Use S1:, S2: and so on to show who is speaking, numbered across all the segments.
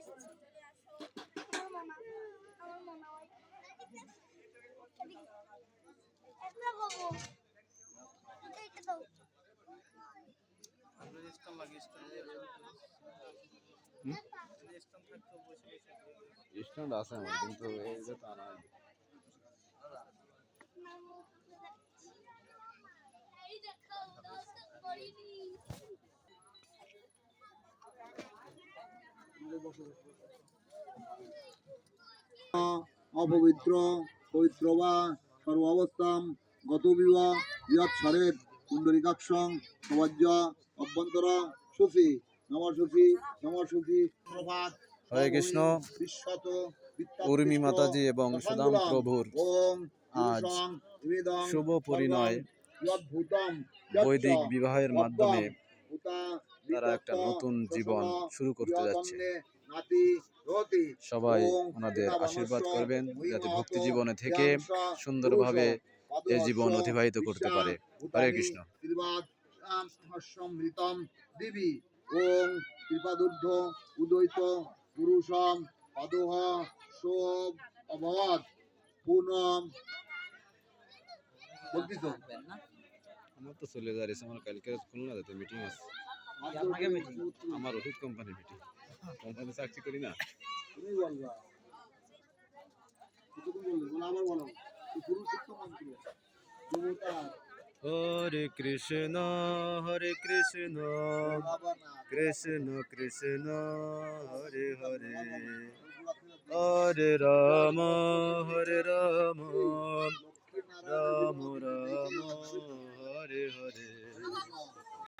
S1: এসেছি আমার মামা আমার মামা ওই একটা বাবু এটা দাও
S2: আপনি স্টম লাগিয়ে স্টম স্টম থাকতো
S3: বসে বসে স্টম আছে আমার কিন্তু এই যে তা না
S4: অপবিত্র পবিত্র বা সর্ব অবস্থান গত বিবাহ বৃহৎ সারের কুণ্ডরিকাক্ষং সবাজ্য অভ্যন্তর সুফি নমর সুফি নমর সুফি প্রভাত
S3: হরে কৃষ্ণ বিশ্বত উর্মি মাতাজি এবং সুদাম প্রভুর আজ শুভ পরিণয় বৈদিক বিবাহের মাধ্যমে তারা একটা নতুন জীবন শুরু করতে যাচ্ছে সবাই ওনাদের আশীর্বাদ করবেন যাতে ভক্তি জীবনে থেকে সুন্দরভাবে এ জীবন অতিবাহিত করতে পারে হরে কৃষ্ণ
S4: দেবী কৃপাদুর্ধ উদয়িত পুরুষম অদহ শোভ অভবত পুনম
S3: আমার তো চলে যাচ্ছে কালকে খুলনা মিটিং আছে আমার ওষুধ কোম্পানি মিটিং সন্তানের চাকরি করি না
S5: হরে কৃষ্ণ হরে কৃষ্ণ কৃষ্ণ কৃষ্ণ হরে হরে হরে রাম হরে রাম রাম রাম হরে হরে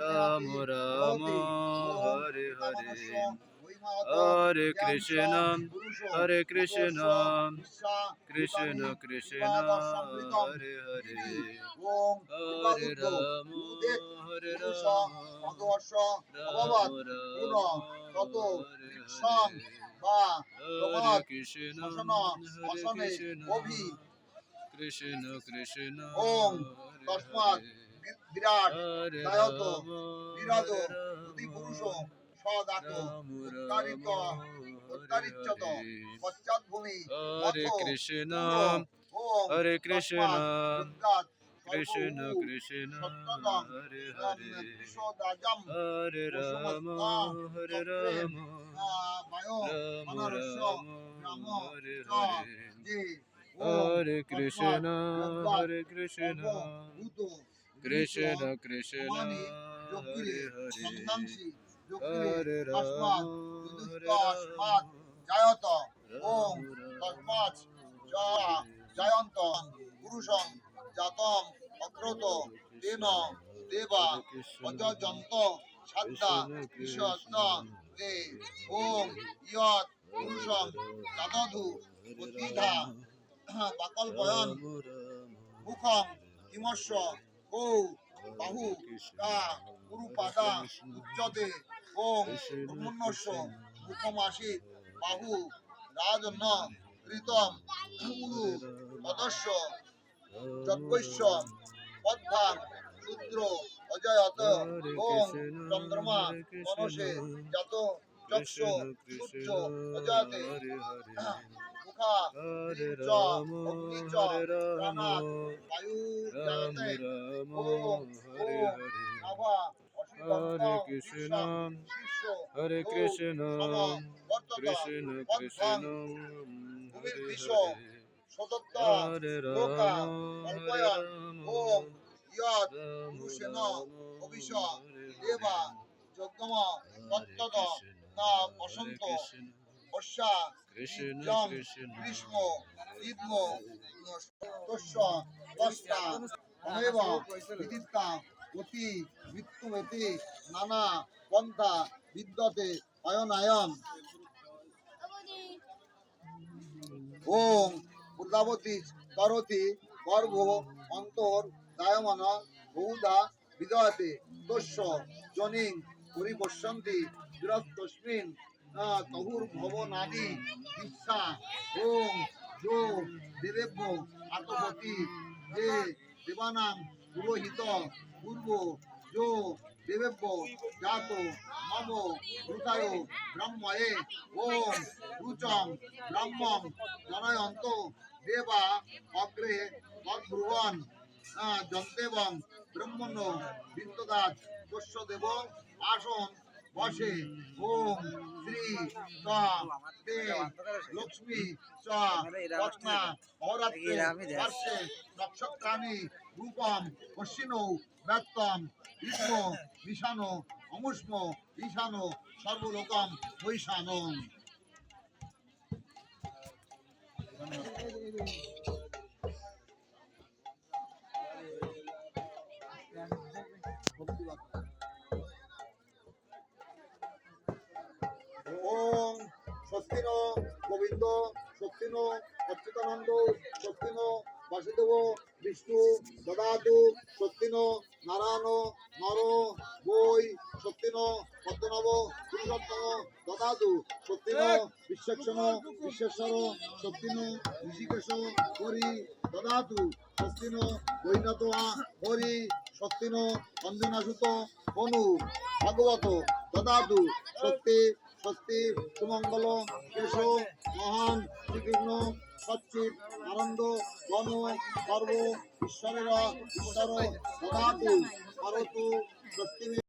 S5: রাম রাম হরে হরে হরে কৃষ্ণ হরে কৃষ্ণ কৃষ্ণ কৃষ্ণ হরে হরে হরে রাম হরে রাম রাম রাম হরে কৃষ্ণ হরে কৃষ্ণ কৃষ্ণ কৃষ্ণ
S4: ওম তস্মাৎ বিরাট দায়ত বিরাজ অধিপুরুষ সদাত উত্তারিত উত্তারিচ্যত পশ্চাৎভূমি
S5: হরে কৃষ্ণ হরে কৃষ্ণ কৃষ্ণ কৃষ্ণ হরে হরে হরে রাম হরে রাম রাম রাম হরে হরে হরে কৃষ্ণ হরে কৃষ্ণ কৃষ্ণ কৃষ্ণ হরে হরে হরে রাম
S4: ওম তৎপাচ জয়ন্ত পুরুষং জাতম অক্রত দেন দেবা অজন্ত সাদ্দা বিশ্বস্ত দে ওম ইয়ত পুরুষং জাতধু অতিধা বাকল্পয়ন মুখং ঔ বাহু কা গুরুপাদা উচ্চতে ওম ব্রহ্মণ্যস্য মুখমাসি বাহু রাজন্য ঋতম উরু মদস্য যজ্ঞস্য পদ্মা রুদ্র অজয়ত ওম চন্দ্রমা মনসে জাত যক্ষ সূর্য অজাতে মুখা চ অগ্নিচ প্রাণাত বায়ু জায়তে ওম ওম নভা হরে কৃষ্ণ হরে কৃষ্ণ কৃষ্ণ কৃষ্ণ হরে সদত্তা লোকা অল্পয়ন ওম ইয়ত ভূষণ অভিষ দেবা যজ্ঞম তত্ত্বত না বসন্ত বর্ষা যম গ্রীষ্ম গ্রীষ্ম শস্য বস্তা অমেব বিদিত্তা অতি মৃত্যুমতি নানা পন্থা বিদ্যতে অয়নায়ন ওম প্রজাপতি তরতি গর্ভ অন্তর দায়মান বহুধা বিদয়তে তস্য জনিং পরিবর্ষন্তি বিরক্তস্মিন ভব নারী ইচ্ছা ওম যোগ দেবেভ্য আতপতি দে দেবানাম পুরোহিত পূর্ব যো দেবেভ্য জাত মম রুতায় ব্রহ্ময়ে ওম রুচম ব্রহ্মম জনয়ন্ত দেবা অগ্রে অগ্রুবন জন্তেবং ব্রহ্মণ্য বিন্দদাস পোষ্য দেব আসন বসে ওম শ্রী চ লক্ষ্মী চ রত্না অরাত্রে বর্ষে নক্ষত্রাণী রূপম অশ্বিনৌ ব্যত্তম বিষ্ণ বিষাণু অমুষ্ম ঈশানো শক্তিনো অচ্যুতানন্দ শক্তিনো বাসুদেব বিষ্ণু দদাতু শক্তিনো নারায়ণ নর বই শক্তিন পদ্মনব পুরুষোত্তম দদাতু শক্তিন বিশ্বেশ্বর বিশ্বেশ্বর শক্তিন ঋষিকেশ হরি দদাতু শক্তিন বৈনত হরি শক্তিন অঞ্জনাসুত অনু ভগবত দদাতু শক্তি শক্তি সুমঙ্গল কেশ মহান শ্রীকৃষ্ণ সচিব আনন্দ গণ সর্ব ঈশ্বরের ঈশ্বর